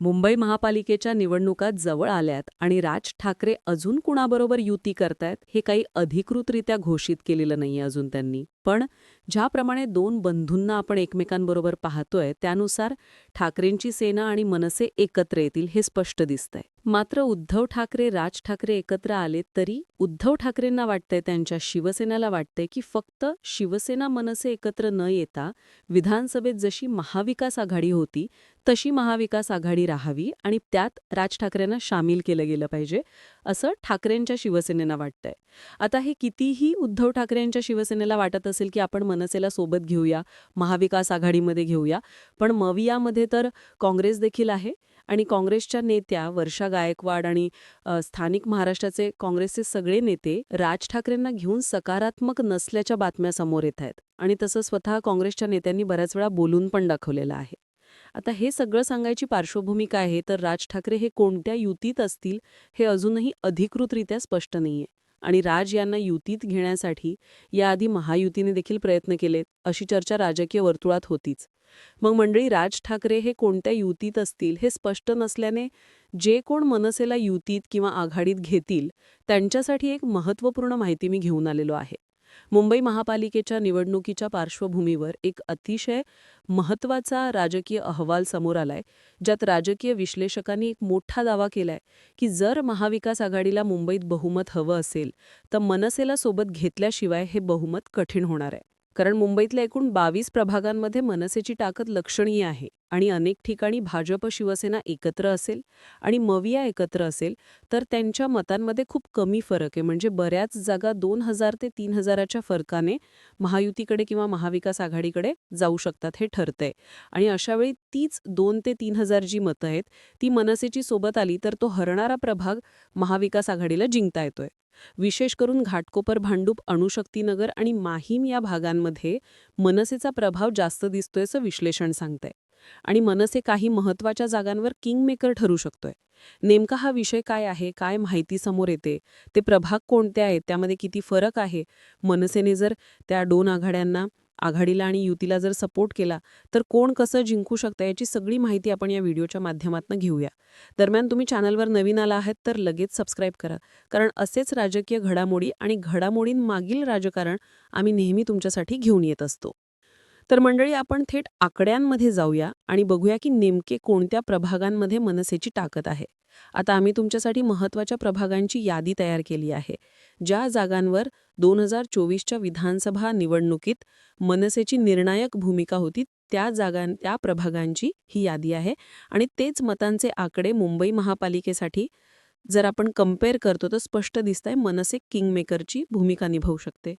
मुंबई महापालिकेच्या निवडणुका जवळ आल्यात आणि राज ठाकरे अजून कुणाबरोबर युती करतायत हे काही अधिकृतरित्या घोषित केलेलं नाहीये अजून त्यांनी. पण ज्याप्रमाणे दोन बंधूंना आपण एकमेकांबरोबर पाहतोय त्यानुसार ठाकरेंची सेना आणि मनसे एकत्र येतील हे स्पष्ट दिसतंय. मात्र उद्धव ठाकरे राज ठाकरे एकत्र आले तरी उद्धव ठाकरेंना वाटतंय त्यांच्या शिवसेनेला वाटतंय की फक्त शिवसेना मनसे एकत्र न येता विधानसभेत जशी महाविकास आघाडी होती तशी महाविकास आघाडी राहावी आणि त्यात राज ठाकरेंना सामील केलं गेलं पाहिजे असं ठाकरेंच्या शिवसेनेला वाटतंय. आता हे कितीही उद्धव ठाकरेंच्या शिवसेनेला वाटत असेल की आपण मनसेला सोबत घेऊया महाविकास आघाडीमध्ये घेऊया पण मवियामध्ये तर काँग्रेस देखील आहे आणि काँग्रेसच्या नेत्या वर्षा गायकवाड आणि स्थानिक महाराष्ट्राचे काँग्रेसचे सगळे नेते राज ठाकरेंना घेऊन सकारात्मक नसल्याच्या बातम्या समोर येत आहेत आणि तसं स्वतः काँग्रेसच्या नेत्यांनी बऱ्याच वेळा बोलून पण दाखवलेलं आहे. आता हे सगळं सांगायची पार्श्वभूमी काय आहे? तर राज ठाकरे हे कोणत्या युतीत असतील हे अजूनही अधिकृतरित्या स्पष्ट नाहीये. आणि राज यांना युतीत घेण्यासाठी याआधी महायुतीने देखील प्रयत्न केलेत अशी चर्चा राजकीय वर्तुळात होतीच. मग मंडळी राज ठाकरे हे कोणत्या युतीत असतील हे स्पष्ट नसल्याने जे कोण मनसेला युतीत किंवा आघाडीत घेतील त्यांच्यासाठी एक महत्त्वपूर्ण माहिती मी घेऊन आलेलो आहे. मुंबई महापालिकेच्या निवडणुकीच्या पार्श्वभूमीवर एक अतिशय महत्त्वाचा राजकीय अहवाल समोर आलाय ज्यात राजकीय विश्लेषकांनी एक मोठा दावा केलाय की जर महाविकास आघाडीला मुंबईत बहुमत हवं असेल तर मनसेला सोबत घेतल्याशिवाय हे बहुमत कठीण होणार आहे. कारण मुंबईतल्या एकूण बावीस प्रभागांमध्ये मनसेची ताकद लक्षणीय आहे आणि अनेक ठिकाणी भाजप शिवसेना एकत्र असेल आणि मविया एकत्र असेल तर त्यांच्या मतांमध्ये खूप कमी फरक आहे. म्हणजे बऱ्याच जागा दोन हजार ते तीन हजाराच्या फरकाने महायुतीकडे किंवा महाविकास आघाडीकडे जाऊ शकतात हे ठरतंय. आणि अशावेळी तीच दोन ते तीन हजार जी मतं आहेत ती मनसेची सोबत आली तर तो हरणारा प्रभाग महाविकास आघाडीला जिंकता येतोय. विशेष करून घाटकोपर भांडूप अणुशक्तीनगर आणि माहीम या भागांमध्ये मनसेचा प्रभाव जास्त दिसतोय असं विश्लेषण सांगतंय. आणि मनसे काही महत्त्वाच्या जागांवर किंगमेकर ठरू शकतोय. नेमका हा विषय काय आहे? काय माहिती समोर येते? ते प्रभाग कोणते आहेत? त्यामध्ये किती फरक आहे? मनसेने जर त्या दोन आघाड्यांना आघाडीला आणि युतीला जर सपोर्ट केला तर कोण कसं जिंकू शकतं याची सगळी माहिती आपण या व्हिडिओच्या माध्यमातून घेऊया. दरम्यान तुम्ही चॅनलवर नवीन आला आहात तर लगेच सबस्क्राईब करा. कारण असेच राजकीय घडामोडी आणि घडामोडींमागील राजकारण आम्ही नेहमी तुमच्यासाठी घेऊन येत असतो. तर मंडळी आपण थेट आकड्यांमध्ये जाऊया आणि बघूया की नेमके कोणत्या प्रभागांमध्ये मनसेची ताकद आहे. आता आम्ही तुमच्यासाठी महत्त्वाच्या प्रभागांची यादी तयार केली आहे ज्या जागांवर दोन हजार चोवीसच्या विधानसभा निवडणुकीत मनसेची निर्णायक भूमिका होती त्या जागां त्या प्रभागांची ही यादी आहे. आणि तेच मतांचे आकडे मुंबई महापालिकेसाठी जर आपण कंपेअर करतो तर स्पष्ट दिसतंय मनसे किंगमेकरची भूमिका निभावू शकते.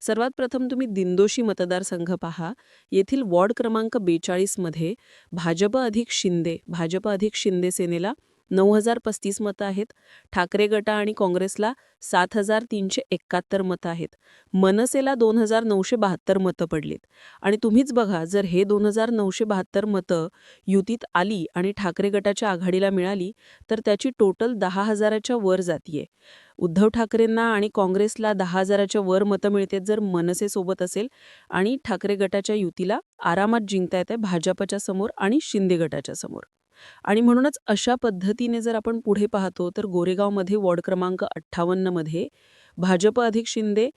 सर्वात प्रथम तुम्ही दिंदोशी मतदारसंघ पहा. येथील वॉर्ड क्रमांक बेचाळीसमध्ये भाजप अधिक शिंदे भाजप अधिक शिंदे सेनेला नऊ हजार पस्तीस मतं आहेत. ठाकरे गटा आणि काँग्रेसला सात हजार तीनशे एकाहत्तर मतं आहेत. मनसेला दोन हजार नऊशे बहात्तर मतं पडलीत. आणि तुम्हीच बघा जर हे दोन हजार नऊशे बहात्तर मतं युतीत आली आणि ठाकरे गटाच्या आघाडीला मिळाली तर त्याची टोटल दहा हजाराच्या वर जातीये. उद्धव ठाकरेंना आणि काँग्रेसला दहा हजाराच्या वर मतं मिळते जर मनसेसोबत असेल आणि ठाकरे गटाच्या युतीला आरामात जिंकता येते भाजपच्या समोर आणि शिंदे गटाच्या समोर. आणि म्हणूनच अशा पद्धतीने जर आपण पुढे पाहतो तर गोरेगावमध्ये वॉर्ड क्रमांक अठ्ठावन्नमध्ये भाजप अधिक शिंदे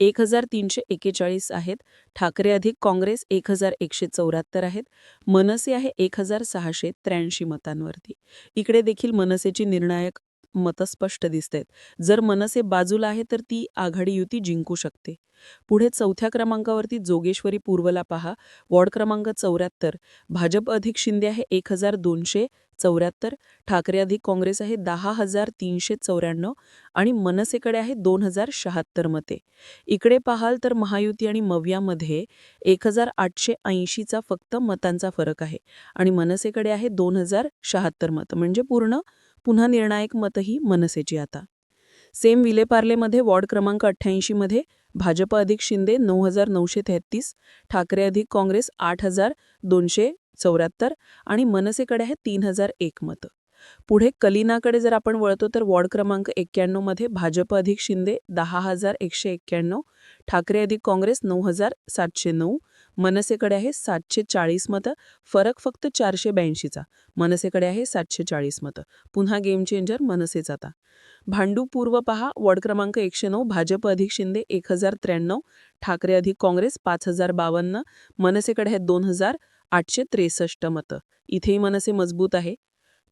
एक हजार तीनशे एकेचाळीस आहेत ठाकरे अधिक काँग्रेस एक हजार एकशे चौऱ्याहत्तर आहेत मनसे आहे एक हजार सहाशे त्र्याऐंशी मतांवरती. इकडे देखील मनसेची निर्णायक मतं स्पष्ट दिसत आहेत जर मनसे बाजूला आहे तर ती आघाडी युती जिंकू शकते. पुढे चौथ्या क्रमांकावरती जोगेश्वरी पूर्वला पहा. वॉर्ड क्रमांक चौऱ्याहत्तर. भाजप अधिक शिंदे आहे एक हजार दोनशे चौऱ्याहत्तर. ठाकरे अधिक काँग्रेस आहे दहा हजार तीनशे चौऱ्याण्णव. आणि मनसेकडे आहे दोन हजार शहात्तर मते. इकडे पाहाल तर महायुती आणि मव्यामध्ये एक हजार आठशे ऐंशीचा फक्त मतांचा फरक आहे. आणि मनसेकडे आहे दोन हजार शहात्तर मतं. म्हणजे पूर्ण पुन्हा निर्णायक मतही मनसेची आता. सेम विलेपार्लेमध्ये वॉर्ड क्रमांक अठ्ठ्याऐंशीमध्ये भाजप अधिक शिंदे नऊ हजार नऊशे तेहत्तीस ठाकरे अधिक काँग्रेस आठ हजार दोनशे चौऱ्याहत्तर आणि मनसेकडे आहे तीन हजार एक मतं. पुढे कलिनाकडे जर आपण वळतो तर वॉर्ड क्रमांक एक्क्याण्णवमध्ये भाजप अधिक शिंदे दहा हजार एकशे एक्क्याण्णव ठाकरे अधिक काँग्रेस नऊ हजार सातशे नऊ मनसेकडे आहे सातशे चाळीस मतं. फरक फक्त चारशे ब्याऐंशीचा. मनसेकडे आहे सातशे चाळीस मतं. पुन्हा गेम चेंजर मनसेचा आता. भांडू पूर्व पहा. वॉर्ड क्रमांक एकशे नऊ. भाजप अधिक शिंदे एक हजार त्र्याण्णव. ठाकरे अधिक काँग्रेस पाच हजार बावन्न. मनसेकडे आहेत दोन हजार आठशे त्रेसष्ट मतं. इथेही मनसे मजबूत आहे.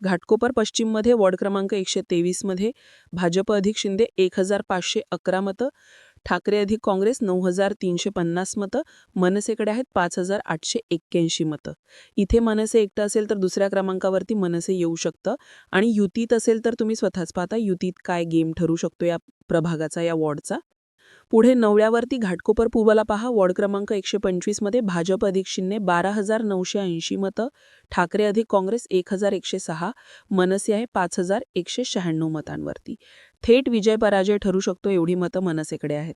घाटकोपर पश्चिममध्ये वॉर्ड क्रमांक एकशे तेवीसमध्ये भाजप अधिक शिंदे एक हजार पाचशे अकरा मतं. ठाकरे अधिक काँग्रेस नऊ हजार तीनशे पन्नास मतं मनसेकडे आहेत पाच हजार आठशे एक्क्याऐंशी मतं. इथे मनसे एकटं असेल तर दुसऱ्या क्रमांकावरती मनसे येऊ शकतं आणि युतीत असेल तर तुम्ही स्वतःच पाहता युतीत काय गेम ठरू शकतो या प्रभागाचा या वॉर्डचा. पुढे नवऱ्यावरती घाटकोपर पूर्वला पहा वॉर्ड क्रमांक एकशे पंचवीसमध्ये भाजप अधिक शिंदे बारा हजार नऊशे ऐंशी मतं ठाकरे अधिक काँग्रेस एक हजार एकशे सहा मनसे आहे पाच हजार एकशे शहाण्णव मतांवरती. थेट विजय पराजय ठरू शकतो एवढी मतं मनसेकडे आहेत.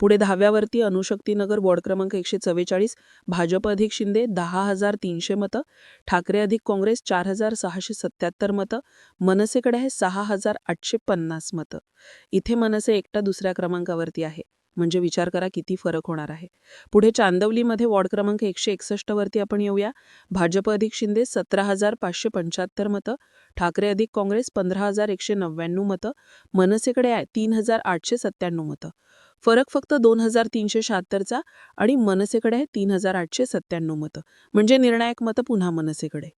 पुढे दहाव्यावरती अनुशक्तीनगर वॉर्ड क्रमांक एकशे चव्वेचाळीस भाजप अधिक शिंदे दहा हजार तीनशे मतं ठाकरे अधिक काँग्रेस चार हजार सहाशे सत्याहत्तर मतं मनसेकडे आहे सहा हजार आठशे पन्नास मतं. इथे मनसे एकटा दुसऱ्या क्रमांकावरती आहे. म्हणजे विचार करा किती फरक होणार आहे. पुढे चांदवलीमध्ये वॉर्ड क्रमांक एकशे एकसष्टवरती आपण येऊया. भाजप अधिक शिंदे सतरा हजार पाचशे पंच्याहत्तर मतं. ठाकरे अधिक काँग्रेस पंधरा हजार एकशे नव्याण्णव मतं. मनसेकडे आहे तीन हजार आठशे सत्त्याण्णव मतं. फरक फक्त दोन हजार तीनशे शहात्तरचा आणि मनसेकडे आहे तीन हजार आठशे सत्त्याण्णव मतं. म्हणजे निर्णायक मतं पुन्हा मनसेकडे.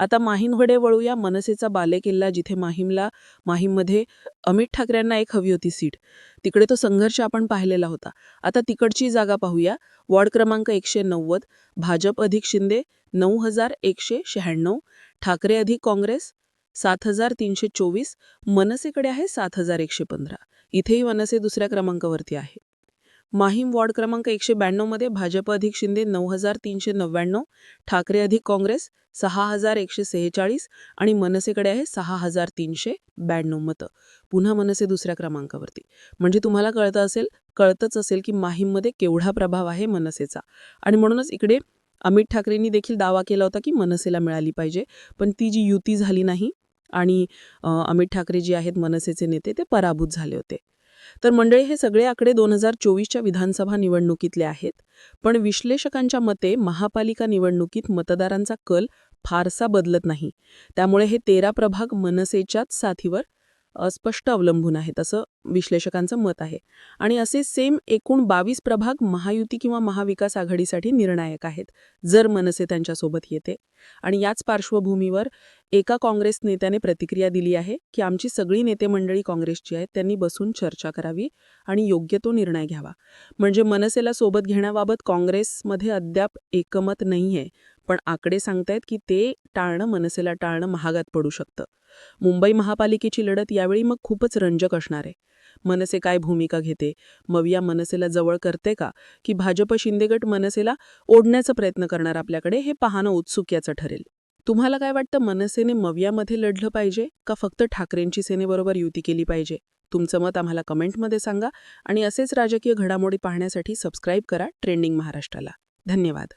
आता माहीमकडे वळूया मनसेचा बालेकिल्ला जिथे माहीमला माहीममध्ये अमित ठाकरेंना एक हवी होती सीट. तिकडे तो संघर्ष आपण पाहिलेला होता. आता तिकडची जागा पाहूया. वॉर्ड क्रमांक एकशे नव्वद भाजप अधिक शिंदे नऊ हजार एकशे शहाण्णव ठाकरे अधिक काँग्रेस सात हजार तीनशे चोवीस मनसेकडे आहे सात हजार एकशे पंधरा. इथेही मनसे दुसऱ्या क्रमांकावरती आहे. माहीम वॉर्ड क्रमांक एकशे ब्याण्णवमध्ये भाजप अधिक शिंदे नऊ हजार तीनशे नव्याण्णव ठाकरे अधिक काँग्रेस सहा हजार एकशे सेहेचाळीस आणि मनसेकडे आहे सहा हजार तीनशे ब्याण्णव मतं. पुन्हा मनसे दुसऱ्या क्रमांकावरती. म्हणजे तुम्हाला कळतं असेल कळतंच असेल की माहीममध्ये केवढा प्रभाव आहे मनसेचा. आणि म्हणूनच इकडे अमित ठाकरेंनी देखील दावा केला होता की मनसेला मिळाली पाहिजे. पण ती जी युती झाली नाही आणि अमित ठाकरे जे आहेत मनसेचे नेते ते पराभूत झाले होते. तर मंडळी हे सगळे आकडे दोन हजार चोवीसच्या विधानसभा निवडणुकीतले आहेत. पण विश्लेषकांच्या मते महापालिका निवडणुकीत मतदारांचा कल फारसा बदलत नाही. त्यामुळे हे तेरा प्रभाग मनसेच्याच साथीवर अस्पष्ट अवलंबून आहेत असं विश्लेषकांचं मत आहे. आणि असे सेम एकूण बावीस प्रभाग महायुती किंवा महाविकास आघाडीसाठी निर्णायक आहेत जर मनसे त्यांच्यासोबत येते. आणि याच पार्श्वभूमीवर एका काँग्रेस नेत्याने प्रतिक्रिया दिली आहे की आमची सगळी नेते मंडळी काँग्रेसची आहेत त्यांनी बसून चर्चा करावी आणि योग्य तो निर्णय घ्यावा. म्हणजे मनसेला सोबत घेण्याबाबत काँग्रेसमध्ये अद्याप एकमत नाही आहे पण आकडे सांगतायत की ते टाळणं मनसेला टाळणं महागात पडू शकतं. मुंबई महापालिकेची लढत यावेळी मग खूपच रंजक असणार आहे. मनसे काय भूमिका घेते? मविया मनसेला जवळ करते का? की भाजप शिंदेगट मनसेला ओढण्याचा प्रयत्न करणार आपल्याकडे हे पाहणं उत्सुक्याचं ठरेल. तुम्हाला काय वाटतं मनसेने मवियामध्ये लढलं पाहिजे का फक्त ठाकरेंची सेनेबरोबर युती केली पाहिजे? तुमचं मत आम्हाला कमेंटमध्ये सांगा आणि असेच राजकीय घडामोडी पाहण्यासाठी सबस्क्राईब करा ट्रेंडिंग महाराष्ट्राला. धन्यवाद.